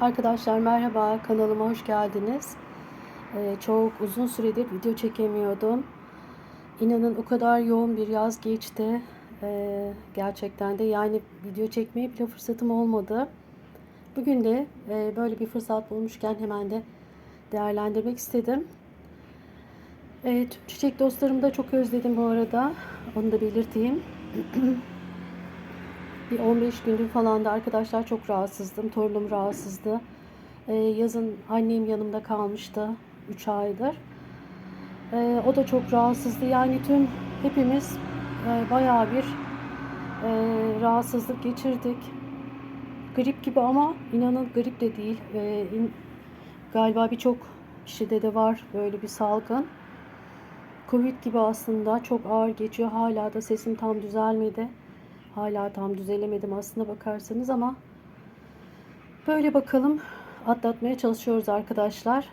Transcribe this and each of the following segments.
Arkadaşlar merhaba kanalıma hoş geldiniz. Ee, çok uzun süredir video çekemiyordum. İnanın o kadar yoğun bir yaz geçti. Ee, gerçekten de yani video çekmeye bile fırsatım olmadı. Bugün de e, böyle bir fırsat bulmuşken hemen de değerlendirmek istedim. E, tüm çiçek dostlarımı da çok özledim bu arada. Onu da belirteyim. Bir 15 gündür falan da arkadaşlar çok rahatsızdım. Torunum rahatsızdı. Ee, yazın annem yanımda kalmıştı 3 aydır. Ee, o da çok rahatsızdı. Yani tüm hepimiz e, bayağı bir e, rahatsızlık geçirdik. Grip gibi ama inanın grip de değil. Ee, in- galiba birçok kişide de var böyle bir salgın. Covid gibi aslında çok ağır geçiyor. Hala da sesim tam düzelmedi. Hala tam düzelemedim aslında bakarsanız ama böyle bakalım atlatmaya çalışıyoruz arkadaşlar.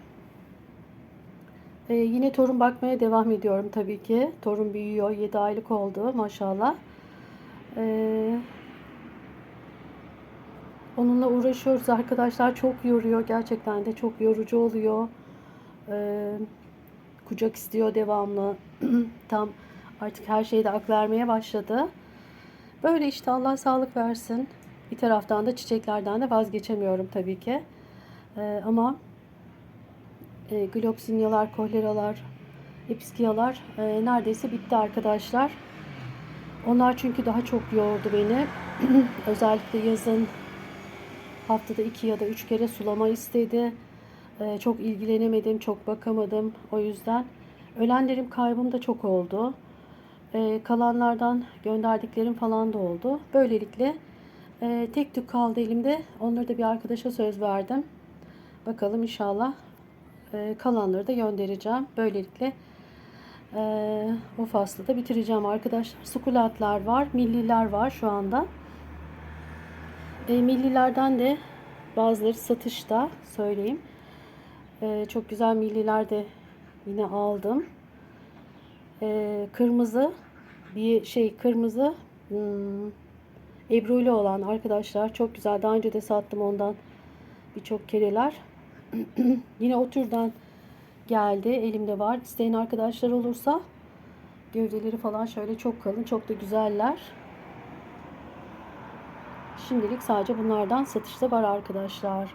Ee, yine torun bakmaya devam ediyorum tabii ki. Torun büyüyor. 7 aylık oldu maşallah. Ee, onunla uğraşıyoruz arkadaşlar. Çok yoruyor. Gerçekten de çok yorucu oluyor. Ee, kucak istiyor devamlı. tam artık her şeyde ak vermeye başladı. Böyle işte Allah sağlık versin. Bir taraftan da çiçeklerden de vazgeçemiyorum tabii ki. Ee, ama e, gloksinyalar, kohleralar, episkiyalar e, neredeyse bitti arkadaşlar. Onlar çünkü daha çok yordu beni. Özellikle yazın haftada iki ya da üç kere sulama istedi. Ee, çok ilgilenemedim, çok bakamadım. O yüzden ölenlerim kaybım da çok oldu. Ee, kalanlardan gönderdiklerim falan da oldu. Böylelikle e, tek tük kaldı elimde. Onları da bir arkadaşa söz verdim. Bakalım inşallah e, kalanları da göndereceğim. Böylelikle e, o faslı da bitireceğim arkadaşlar. Sukulatlar var, milliler var şu anda. E, millilerden de bazıları satışta söyleyeyim. E, çok güzel milliler de yine aldım. E, kırmızı bir şey kırmızı hmm, ebruli olan arkadaşlar çok güzel. Daha önce de sattım ondan birçok kereler. Yine o türden geldi. Elimde var. İsteyen arkadaşlar olursa gövdeleri falan şöyle çok kalın. Çok da güzeller. Şimdilik sadece bunlardan satışta var arkadaşlar.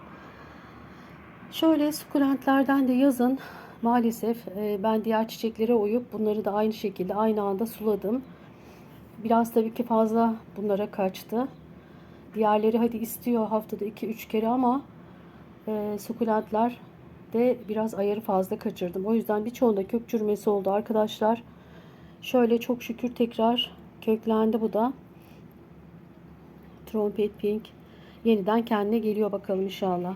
Şöyle sukulentlerden de yazın maalesef e, ben diğer çiçeklere uyup bunları da aynı şekilde aynı anda suladım. Biraz tabii ki fazla bunlara kaçtı. Diğerleri hadi istiyor haftada 2-3 kere ama e, sukulentler de biraz ayarı fazla kaçırdım. O yüzden birçoğunda kök çürümesi oldu arkadaşlar. Şöyle çok şükür tekrar köklendi bu da. Trompet Pink yeniden kendine geliyor bakalım inşallah.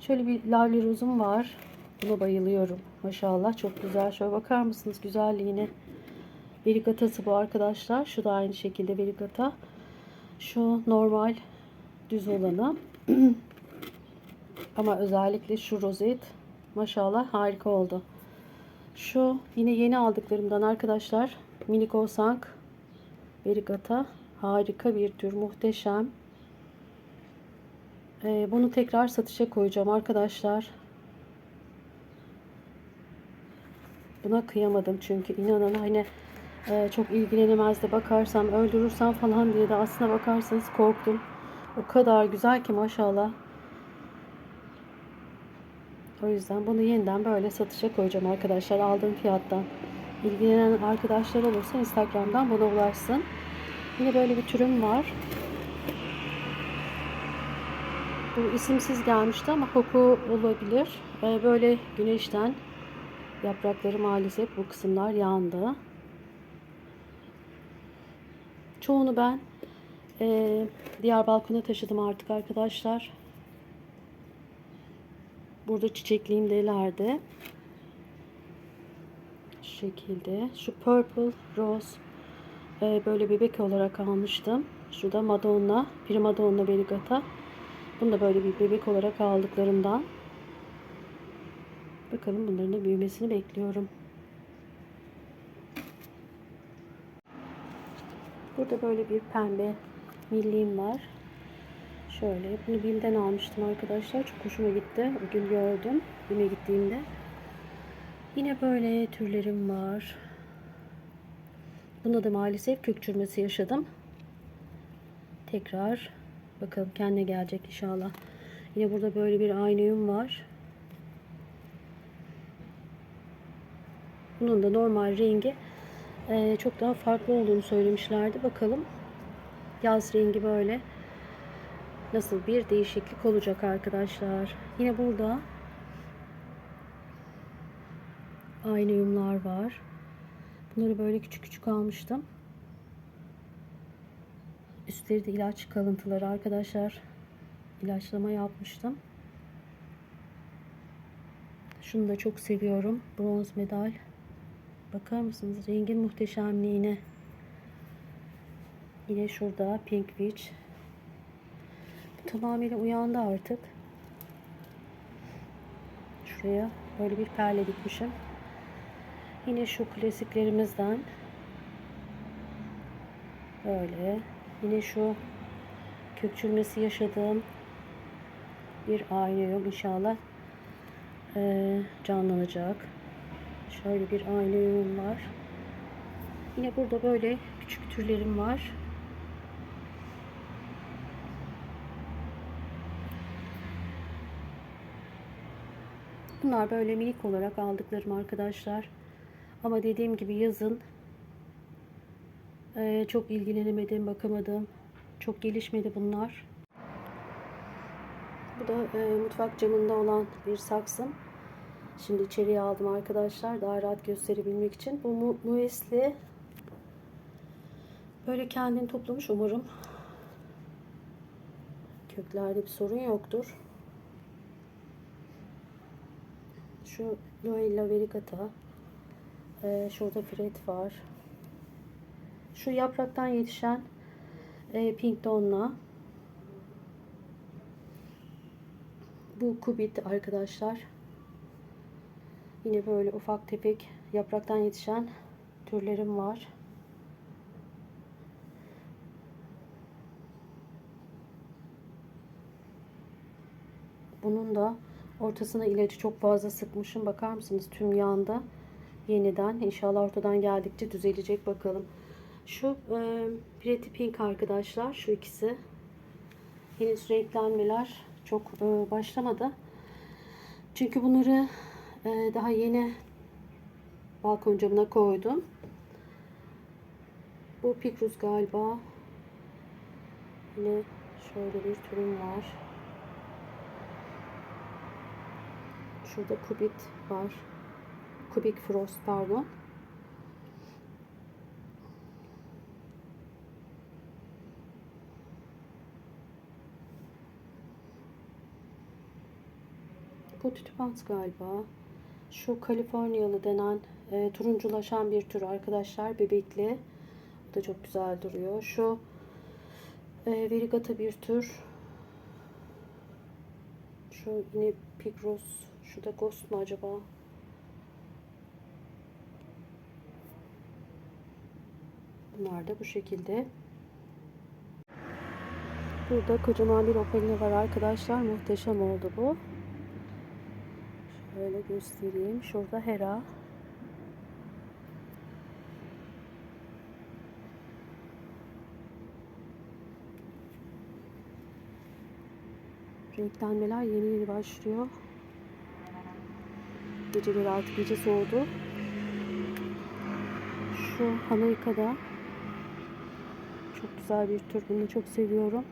Şöyle bir lavli rozum var. Buna bayılıyorum. Maşallah çok güzel. Şöyle bakar mısınız güzelliğine? Verigatası bu arkadaşlar. Şu da aynı şekilde verigata. Şu normal düz olanı. Ama özellikle şu rozet maşallah harika oldu. Şu yine yeni aldıklarımdan arkadaşlar. Miniko Sank Verigata. Harika bir tür. Muhteşem. Ee, bunu tekrar satışa koyacağım arkadaşlar. Buna kıyamadım çünkü inanın hani e, çok ilgilenemez de bakarsam öldürürsem falan diye de aslına bakarsanız korktum. O kadar güzel ki maşallah. O yüzden bunu yeniden böyle satışa koyacağım arkadaşlar aldığım fiyattan. İlgilenen arkadaşlar olursa Instagram'dan bana ulaşsın. Yine böyle bir türüm var. Bu isimsiz gelmişti ama koku olabilir. Ee, böyle güneşten yaprakları maalesef bu kısımlar yandı. Çoğunu ben e, diğer balkona taşıdım artık arkadaşlar. Burada çiçekliğim de. Şu şekilde. Şu purple rose e, böyle bebek olarak almıştım. Şurada Madonna, Primadonna Verigata. Bunu da böyle bir bebek olarak aldıklarımdan. Bakalım bunların da büyümesini bekliyorum. Burada böyle bir pembe milliğim var. Şöyle bunu BİM'den almıştım arkadaşlar. Çok hoşuma gitti. O gün gördüm BİM'e gittiğimde. Yine böyle türlerim var. Bunda da maalesef kök çürümesi yaşadım. Tekrar bakalım kendine gelecek inşallah. Yine burada böyle bir aynayım var. Bunun da normal rengi eee, çok daha farklı olduğunu söylemişlerdi. Bakalım yaz rengi böyle nasıl bir değişiklik olacak arkadaşlar. Yine burada aynı yumlar var. Bunları böyle küçük küçük almıştım. Üstleri de ilaç kalıntıları arkadaşlar. İlaçlama yapmıştım. Şunu da çok seviyorum. Bronz medal. Bakar mısınız rengin muhteşemliğine? Yine şurada Pink Witch. Tamamıyla uyandı artık. Şuraya böyle bir perle dikmişim. Yine şu klasiklerimizden. Böyle. Yine şu kökçülmesi yaşadığım bir aynayım inşallah eee, canlanacak. Şöyle bir aynayım var. Yine burada böyle küçük türlerim var. Bunlar böyle minik olarak aldıklarım arkadaşlar. Ama dediğim gibi yazın eee, çok ilgilenemedim, bakamadım. Çok gelişmedi bunlar. Bu da eee, mutfak camında olan bir saksım. Şimdi içeriye aldım arkadaşlar. Daha rahat gösterebilmek için. Bu mu muesli böyle kendini toplamış umarım. Köklerde bir sorun yoktur. Şu Noella Vericata. Ee, şurada Fred var. Şu yapraktan yetişen e, Pink Donna. Bu Kubit arkadaşlar. Yine böyle ufak tefek yapraktan yetişen türlerim var. Bunun da ortasına ilacı çok fazla sıkmışım. Bakar mısınız tüm yağında yeniden. İnşallah ortadan geldikçe düzelecek bakalım. Şu e, Pretty Pink arkadaşlar. Şu ikisi. Henüz renklenmeler çok e, başlamadı. Çünkü bunları daha yeni balkon camına koydum. Bu pikruz galiba. Yine şöyle bir türüm var. Şurada kubit var. Kubik frost pardon. Bu tütüpans galiba. Şu Kaliforniyalı denen e, turunculaşan bir tür arkadaşlar. Bebekli. Bu da çok güzel duruyor. Şu e, Verigata bir tür. Şu yine Pigros. Şu da Ghost mu acaba? Bunlar da bu şekilde. Burada kocaman bir opalina var arkadaşlar. Muhteşem oldu bu. Şöyle göstereyim. Şurada Hera. Renklenmeler yeni yeni başlıyor. Geceleri artık gece soğudu. Şu Amerika'da çok güzel bir tür. Bunu çok seviyorum.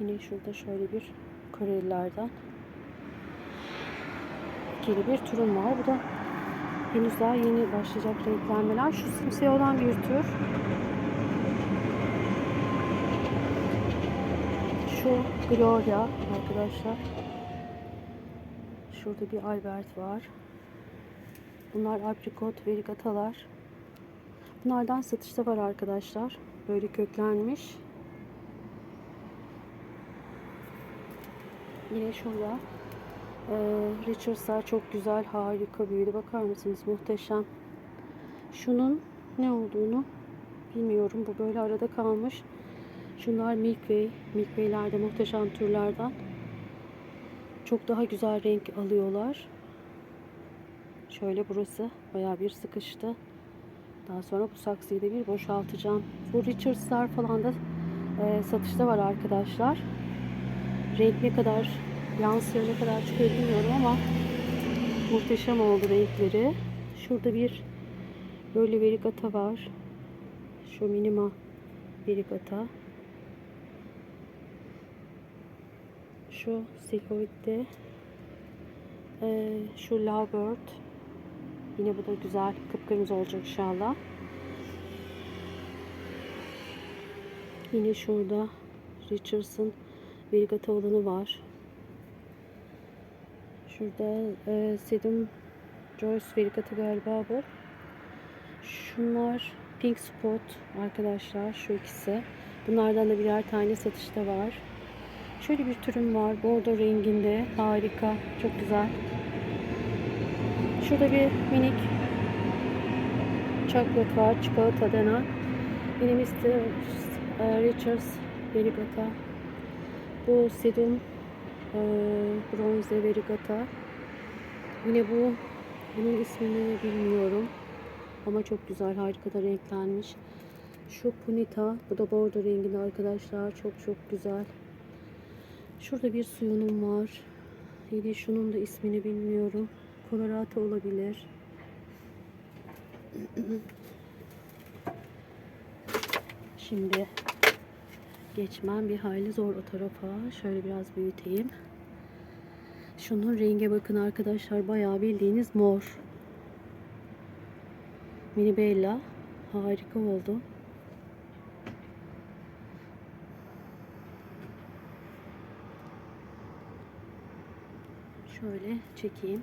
Yine şurada şöyle bir Korelilerden yeni bir türüm var. Bu da henüz daha yeni başlayacak renklenmeler. Şu simsiyah olan bir tür. Şu Gloria arkadaşlar. Şurada bir Albert var. Bunlar aprikot, verigatalar. Bunlardan satışta var arkadaşlar. Böyle köklenmiş. Yine şurada Ee, Richards'lar çok güzel, harika büyüdü. Bakar mısınız? Muhteşem. Şunun ne olduğunu bilmiyorum. Bu böyle arada kalmış. Şunlar Milkway. Milkway'ler de muhteşem türlerden. Çok daha güzel renk alıyorlar. Şöyle burası bayağı bir sıkıştı. Daha sonra bu saksıyı da bir boşaltacağım. Bu Richards'lar falan da e, satışta var arkadaşlar. Renk ne kadar yansıyor ne kadar çıkıyor bilmiyorum ama muhteşem oldu renkleri. Şurada bir böyle verigata var. Şu minima verigata. Şu silhouette ee, şu Lovebird yine bu da güzel kıpkırmızı olacak inşallah yine şurada Richardson Verigata olanı var şurada e, Sedum Joyce Verigata galiba bu şunlar Pink Spot arkadaşlar şu ikisi bunlardan da birer tane satışta var Şöyle bir türüm var. Bordo renginde. Harika. Çok güzel. Şurada bir minik çaklat var. Çikolata denen. Yine Mr. e, Richards Verigata. Bu Sedum e, Bronze Verigata. Yine bu bunun ismini bilmiyorum. Ama çok güzel. Harika da renklenmiş. Şu Punita. Bu da bordo renginde arkadaşlar. Çok çok güzel. Şurada bir suyunum var. Yine şunun da ismini bilmiyorum. Colorado olabilir. Şimdi geçmem bir hayli zor o tarafa. Şöyle biraz büyüteyim. Şunun renge bakın arkadaşlar. Bayağı bildiğiniz mor. Mini Bella. Harika oldu. Şöyle çekeyim.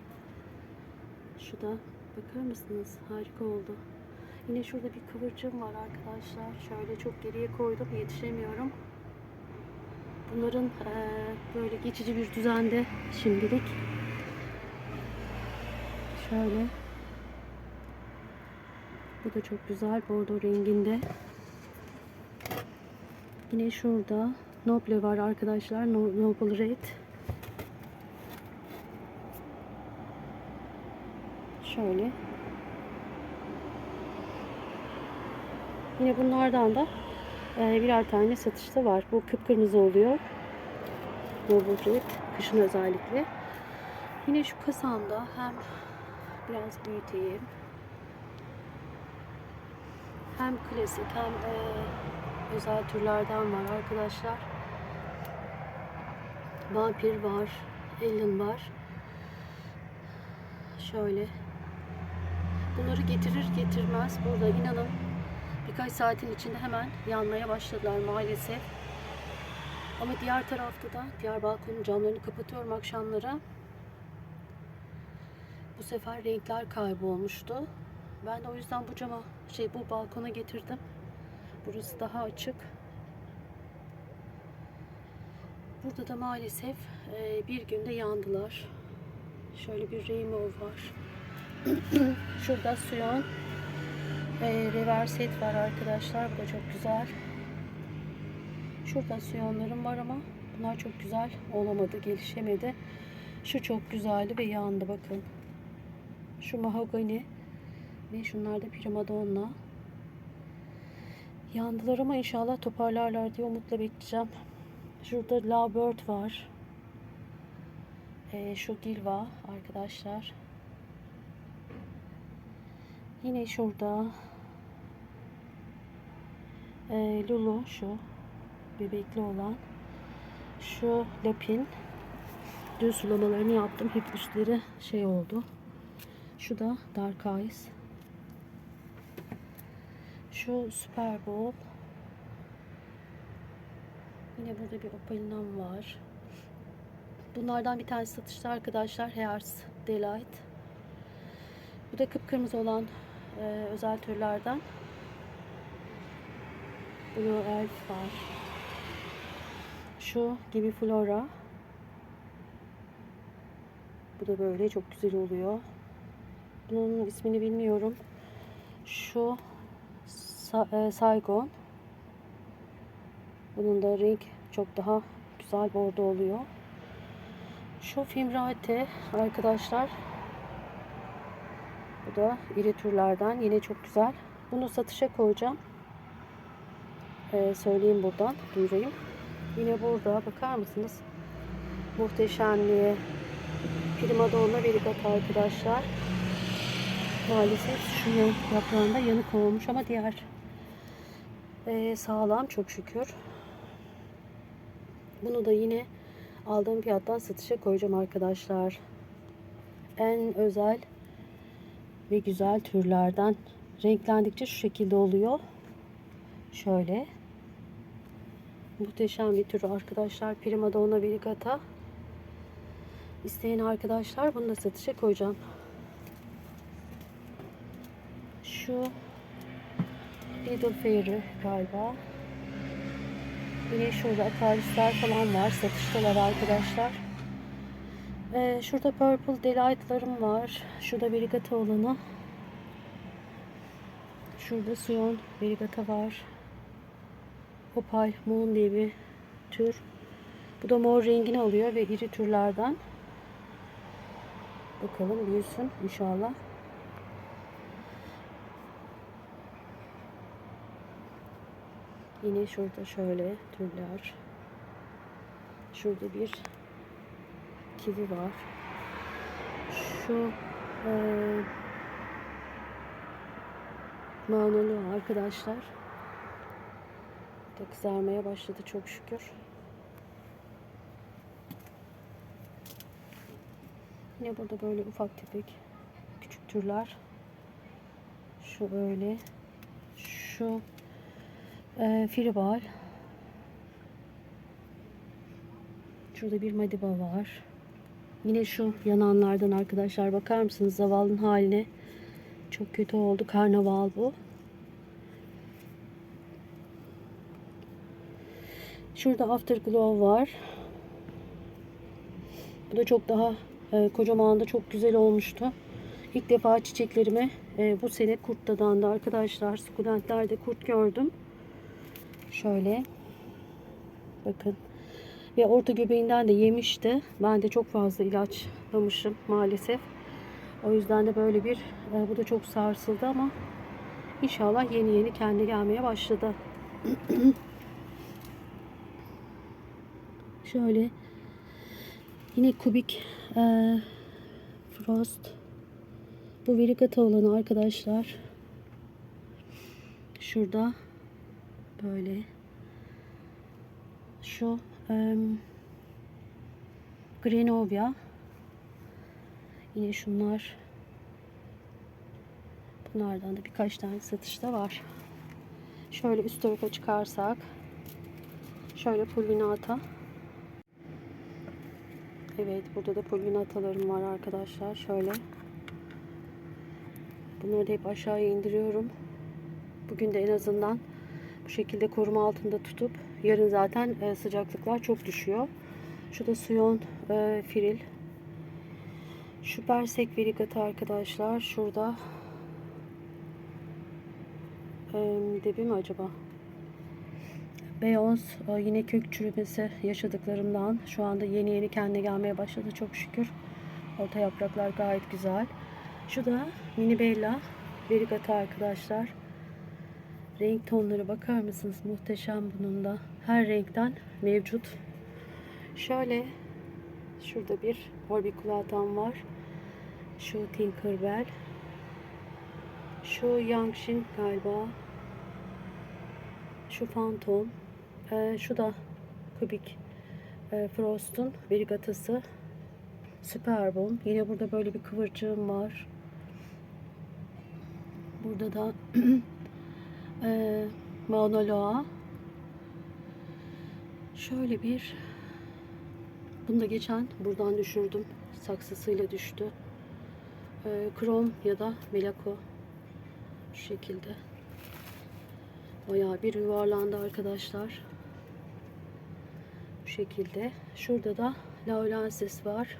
Şu da bakar mısınız? Harika oldu. Yine şurada bir kıvırcım var arkadaşlar. Şöyle çok geriye koydum. Yetişemiyorum. Bunların eee, böyle geçici bir düzende şimdilik. Şöyle. Bu da çok güzel. Bordo renginde. Yine şurada Noble var arkadaşlar. No- Noble Red. Şöyle. Yine bunlardan da e, birer tane satışta var. Bu kıpkırmızı oluyor. Noble Red. Kışın özellikle. Yine şu kasamda hem biraz büyüteyim. Hem klasik hem e, özel türlerden var arkadaşlar. Vampir var. Ellen var. Şöyle. Bunları getirir getirmez burada inanın birkaç saatin içinde hemen yanmaya başladılar maalesef. Ama diğer tarafta da diğer balkonun camlarını kapatıyorum akşamlara. Bu sefer renkler kaybolmuştu. Ben de o yüzden bu cama şey bu balkona getirdim. Burası daha açık. Burada da maalesef e, bir günde yandılar. Şöyle bir rainbow var. Şurada Suyon e, reverset var arkadaşlar. Bu da çok güzel. Şurada Suyonlarım var ama bunlar çok güzel olamadı, gelişemedi. Şu çok güzeldi ve yandı bakın. Şu mahogani ve şunlar da primadonna. Yandılar ama inşallah toparlarlar diye umutla bekleyeceğim. Şurada Lovebird var. Ee, şu Gilva arkadaşlar. Yine şurada e, Lulu şu bebekli olan şu Lapin dün sulamalarını yaptım. Hep üstleri şey oldu. Şu da Dark Eyes. Şu Super Bowl. Yine burada bir opalinam var. Bunlardan bir tanesi satışta arkadaşlar. Hairs Delight. Bu da kıpkırmızı olan e, özel türlerden. Blue Elf var. Şu gibi Flora. Bu da böyle çok güzel oluyor. Bunun ismini bilmiyorum. Şu Sa- e, Saigon. Bunun da renk çok daha güzel bordo oluyor. Şu Fimrate arkadaşlar. Bu da iri türlerden. Yine çok güzel. Bunu satışa koyacağım. Ee, söyleyeyim buradan. Duyurayım. Yine burada bakar mısınız? Muhteşemliğe. Primadonna Verigata arkadaşlar. Maalesef şu yaprağında yanık olmuş ama diğer ee, sağlam çok şükür. Bunu da yine aldığım fiyattan satışa koyacağım arkadaşlar. En özel ve güzel türlerden renklendikçe şu şekilde oluyor. Şöyle. Muhteşem bir tür arkadaşlar. Primadonna Virigata. İsteyen arkadaşlar bunu da satışa koyacağım. Şu Little Fairy galiba. Yine şurada akarisler falan var. Satıştalar arkadaşlar. Ee, şurada Purple Delight'larım var. Şurada Verigata olanı. Şurada Sion Verigata var. Opal Moon diye bir tür. Bu da mor rengini alıyor ve iri türlerden. Bakalım büyüsün inşallah. Yine şurada şöyle türler. Şurada bir kivi var. Şu e, manolu arkadaşlar. Da kızarmaya başladı çok şükür. Yine burada böyle ufak tefek küçük türler. Şu öyle. Şu e, firibal. Şurada bir madiba var. Yine şu yananlardan arkadaşlar bakar mısınız zavallının haline? Çok kötü oldu. Karnaval bu. Şurada Afterglow var. Bu da çok daha e, kocaman da çok güzel olmuştu. İlk defa çiçeklerimi e, bu sene kurt dadandı arkadaşlar. Sukulentlerde kurt gördüm. Şöyle. Bakın. Ve orta göbeğinden de yemişti. Ben de çok fazla ilaçlamışım maalesef. O yüzden de böyle bir e, bu da çok sarsıldı ama inşallah yeni yeni kendi gelmeye başladı. Şöyle. Yine kubik e, frost. Bu verigata olanı arkadaşlar. Şurada. Böyle. Şu e, Grenovia. Yine şunlar. Bunlardan da birkaç tane satışta var. Şöyle üst tarafa çıkarsak. Şöyle pulvinata Evet burada da pulvinatalarım var arkadaşlar şöyle bunları da hep aşağıya indiriyorum bugün de en azından bu şekilde koruma altında tutup yarın zaten e, sıcaklıklar çok düşüyor. Şu da Suyon e, Firil. Şu Persek Verigata arkadaşlar. Şurada e, debi mi acaba? Beyaz yine kök çürümesi yaşadıklarımdan şu anda yeni yeni kendine gelmeye başladı çok şükür. Orta yapraklar gayet güzel. Şu da Mini Bella Verigata arkadaşlar. Renk tonları bakar mısınız? Muhteşem bunun da. Her renkten mevcut. Şöyle şurada bir orbiculatam var. Şu Tinkerbell. Şu Yangshin galiba. Şu Phantom. Ee, şu da Kubik e, Frost'un Verigatası. Superbom. Yine burada böyle bir kıvırcığım var. Burada da e, Mauna Loa. Şöyle bir bunu da geçen buradan düşürdüm. Saksısıyla düştü. E, krom ya da melako şu şekilde. Bayağı bir yuvarlandı arkadaşlar. Şekilde. Şurada da Laurensis var.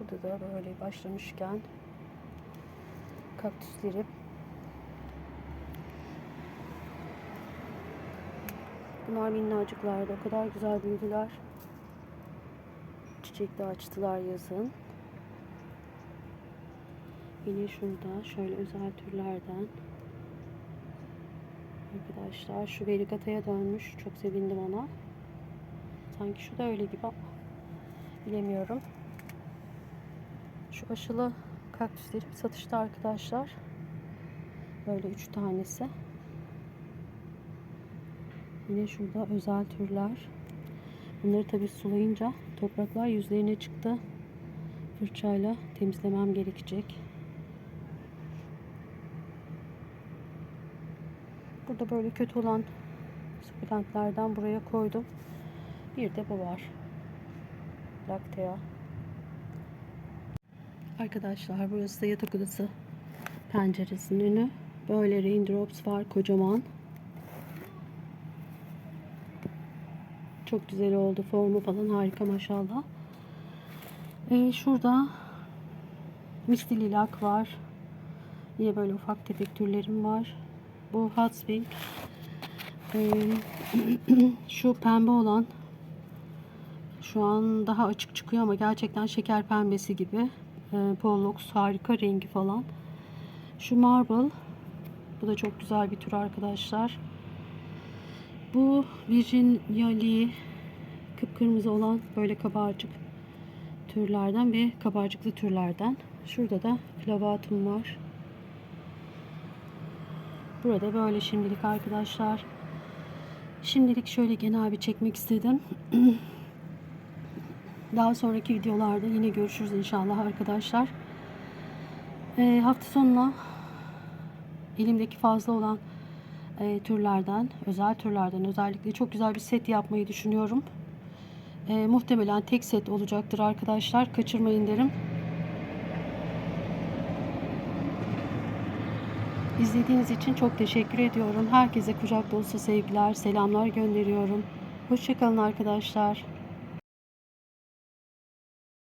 Burada da böyle başlamışken kaktüslerim. Bunlar minnacıklardı. O kadar güzel büyüdüler. Çiçek de açtılar yazın. Yine şurada şöyle özel türlerden. Arkadaşlar şu verigataya dönmüş. Çok sevindim ona. Sanki şu da öyle gibi ama bilemiyorum. Şu aşılı kaktüslerim satışta arkadaşlar. Böyle üç tanesi. Yine şurada özel türler. Bunları tabi sulayınca topraklar yüzlerine çıktı. Fırçayla temizlemem gerekecek. Burada böyle kötü olan sukulentlerden buraya koydum. Bir de bu var. Laktea. Arkadaşlar burası da yatak odası penceresinin önü. Böyle raindrops var kocaman. Çok güzel oldu. Formu falan harika maşallah. Ee, şurada misli lilak var. Yine böyle ufak tefek türlerim var. Bu hot. Ee, şu pembe olan şu an daha açık çıkıyor ama gerçekten şeker pembesi gibi. Ee, Pollux harika rengi falan. Şu marble. Bu da çok güzel bir tür arkadaşlar. Bu Virginia kıpkırmızı olan böyle kabarcık türlerden ve kabarcıklı türlerden. Şurada da clavatum var. Burada böyle şimdilik arkadaşlar. Şimdilik şöyle genel bir çekmek istedim. Daha sonraki videolarda yine görüşürüz inşallah arkadaşlar. Ee, hafta sonuna elimdeki fazla olan e, türlerden, özel türlerden özellikle çok güzel bir set yapmayı düşünüyorum. E, muhtemelen tek set olacaktır arkadaşlar. Kaçırmayın derim. İzlediğiniz için çok teşekkür ediyorum. Herkese kucak dolusu sevgiler, selamlar gönderiyorum. Hoşçakalın arkadaşlar.